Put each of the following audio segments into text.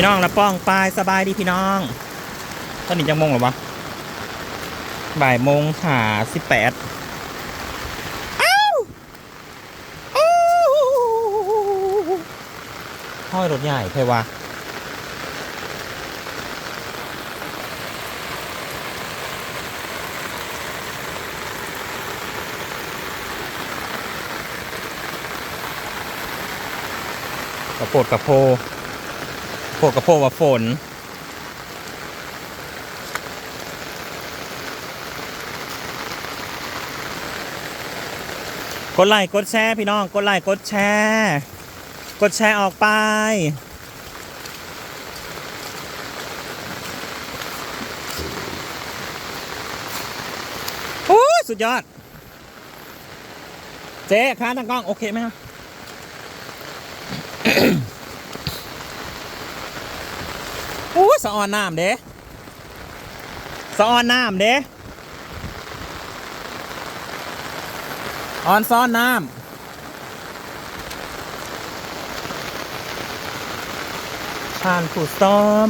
พี่น้องละป้องปลายสบายดีพี่น้อง ตอนนี้จังโมงหรอวะบ่ายโมงหาสิบแปดอ้าวอ้าวห้อยรถใหญ่ใครวะกระโปดกระโพ โปดกระโพว่าฝน กดไลค์กดแชร์พี่น้อง กดไลค์กดแชร์กดแชร์ออกไป โอ้สุดยอด เจ๊ค้าตั้งกล้อง โอเคไหมครับ โอ้ย สะออนน้ำเด้สะออนน้ำเด้ออนซ้อนน้ำผ่านผูดซ้อม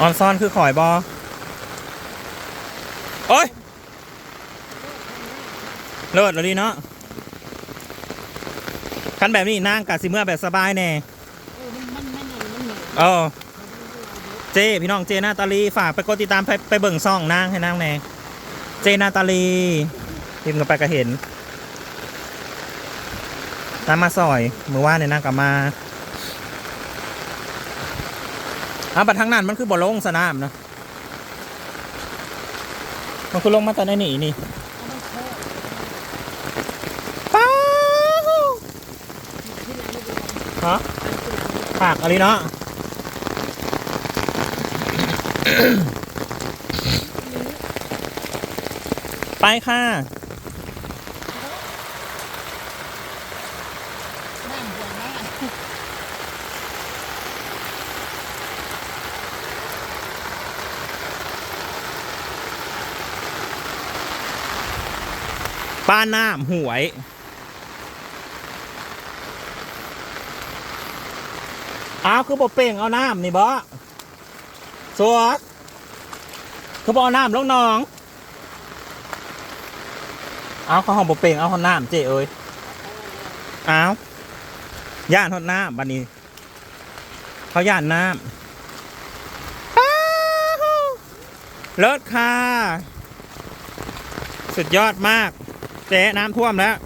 ออนซ้อนคือข่อยบอโอ้ย เลิศแล้วดีเนาะคันแบบนี้นั่งกับสิเมื่อแบบสบายแน่มันมันใหญ่มันใหญ่ เออเจพี่น้องเจนาตาลีฝากไปกดติดตามไปไปเบิ่งซ่องนางให้นางแน่เจนาตาลีพิมพ์กันไปก็เห็นน้ำมาซอยเมื่อว่าเนี่ยนางกลับมาอะบัดทางนั้นมันคือบ่อลงสนามเนาะมันคือลงมาแต่ในนี่นี่ป้าฮะฝากอะไรเนาะ ไปค่ะน้ำหัวแม่ป้าน้ำหวย อ้าว คือบ่เป่งเอาน้ำนี่บ่สวก คือบ่เอาน้ำลงหนอง เอาเขาห้องบ่เป่งเอาห้องน้ำเจ้เอ้ยเอาย่านห้องน้ำบัดนี้เขาย่านน้ำเลิศค่ะ สุดยอดมากเจ๊น้ำท่วมแล้ว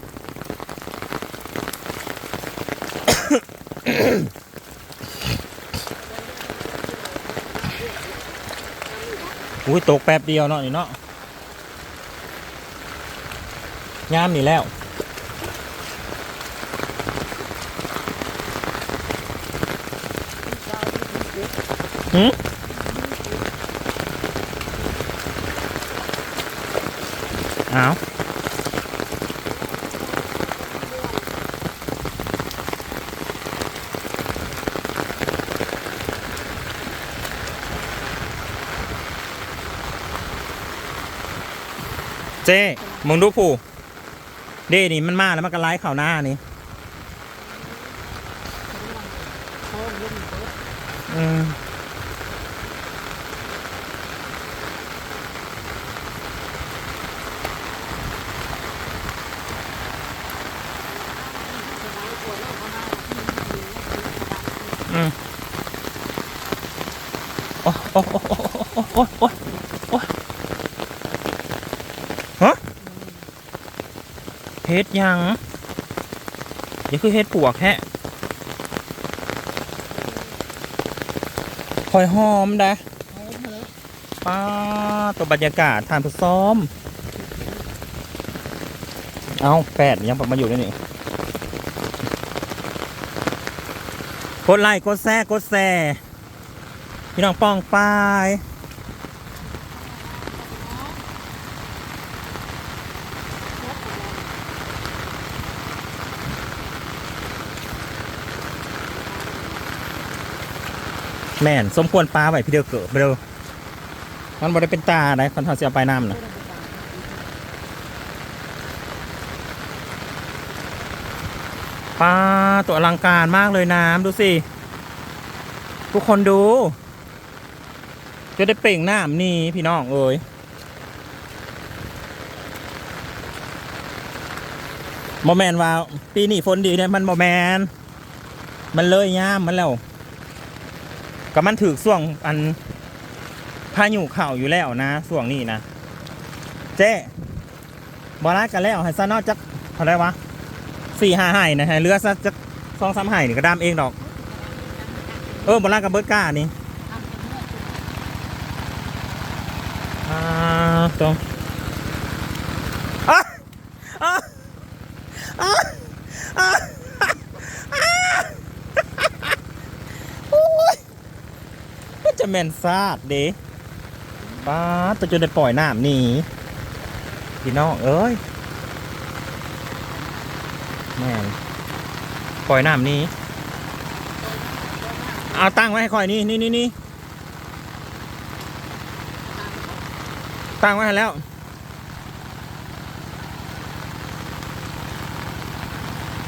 อุ้ยตกแป๊บเดียวเนาะนี่เนาะงามนี่แล้วหืมเอา เจ๊มึงดูผู้เด้นี่มันมาแล้วมันก็ไล่ข่าวหน้านี่โอ้อืมอืมโอ้โอ้โอ้โอ้โอ้โอ้โอ้โอ้ฮะ เฮ็ดยังนี่คือเฮ็ดปวกแฮะคอยหอมได้เอาเถอะป้าตัวบรรยากาศทานผู้ซ้อมเอาแปดยังมาอยู่ด้วยนี่กดไลค์กดแซ่กดแซ่พี่น้องป้องปาย แม่นสมควรปลาไว้พี่เดียวเกิดไปเด้อมันบ่ได้เป็นตาได้คนเขาเสียไปน้ำนะปลาตัวอลังการมากเลยน้ำดูสิ ทุกคนดู จะได้เปล่งน้ำนี่พี่น้องเอ้ยโมแมนว่า ปีนี้ฝนดีเนี่ยมันโมแมนมันเลยย่ามมันแล้ว ก็มันถือส่วงอันพายุเข่าอยู่แล้วนะส่วงนี้นะเจ๊บอลากันแล้วให้ซะนอกจักเท่าไรวะสี่ห้าไห่นะฮะเรือซะจักสองสามไห่นี่ก็ดามเองดอก เออบอลากับเบิร์ดก้านี่อ่าตรงอะอะอะอะอะโอ้ยก็ จะแมนซาดเด้ป้าตัวจนได้ปล่อยน้ำหนี่พี่น้องเอ้ยแม่ปล่อยน้ำหนีเอาตั้งไว้ให้คอยนี่นี่นี่นี่ตั้งไว้ให้แล้ว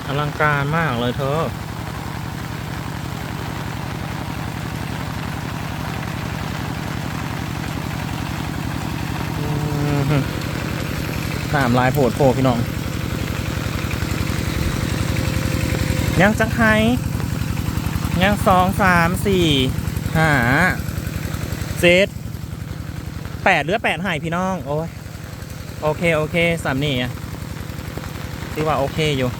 อลังการมากเลยเธอ สามลายโผดโผพี่น้อง ยังจักไฮยังสองสามสี่ห้าเซตแปดเหลือแปดหายพี่น้อง โอ้ย โอเค โอเคสามนี่ถือว่าโอเคอยู่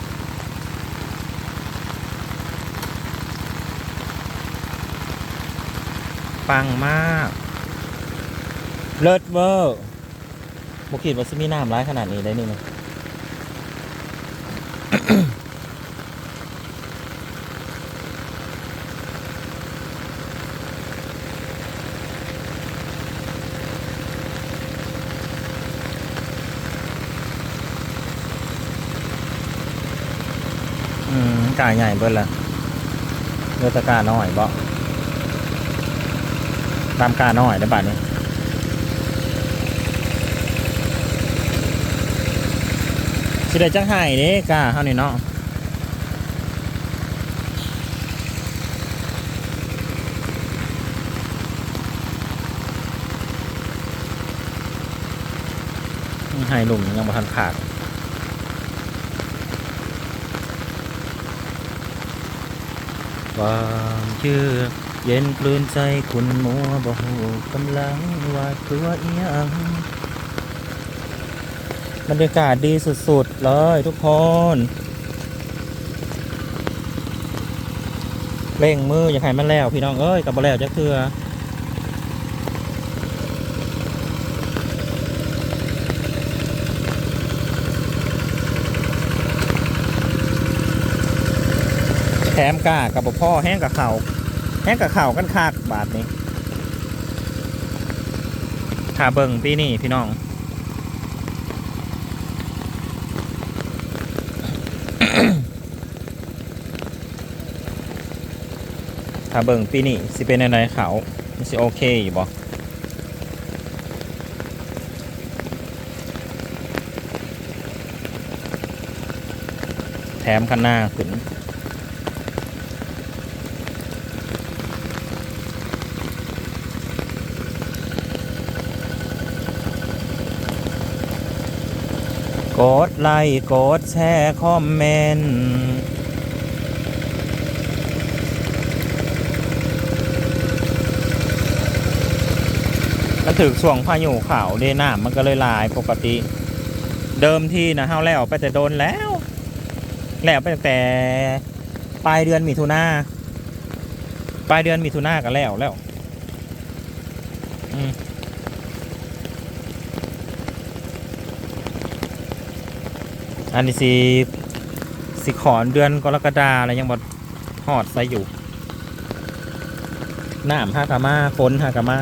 ปังมาก เลิศเวอร์ บุคิดว่าซิมีน้ำร้ายขนาดนี้ได้นี่นะอืมกายใหญ่เบิ้ลละเลือตะกร้าน้อยบ่ตามกาน้อยได้บัดนี้ สิได้จังไห้เด้กาเฮานี่เนาะไห้หลุมยังบ่ทันขาดความเชื่อเย็นกลืนใจคุณมัวบ่หูกำลังวาดตัวเอียง บรรยากาศดีสุด ๆ เลยทุกคนเร่งมืออยากให้มันแล้ว พี่น้องเอ้ยกับบแล้วจะคือแถมกากับพ่อแห้งกับเขาวแห้งกับเข่ากันคากบาทนี้ถ้าเบิ่งปีนี้พี่น้อง ถ้าเบิ่งปีนี้สิเป็นอะไรเขามันสิโอเคอยู่บ่แถมคันหน้าขึ้นกดไลค์กดแชร์คอมเมนต์ ถึกช่วงพายุข่าวเดน้ำมันก็เลยลายปกติ เดิมที่นะเฮาแล้วไปแต่โดนแล้ว แล้วไปแต่ปลายเดือนมิถุนาปลายเดือนมิถุนาก็แล้วแล้วอันนี้สิสิขอนเดือนกรกฎาอะไรยังบดหอดใส่อยู่น้ำฮากามาฝนฮากามา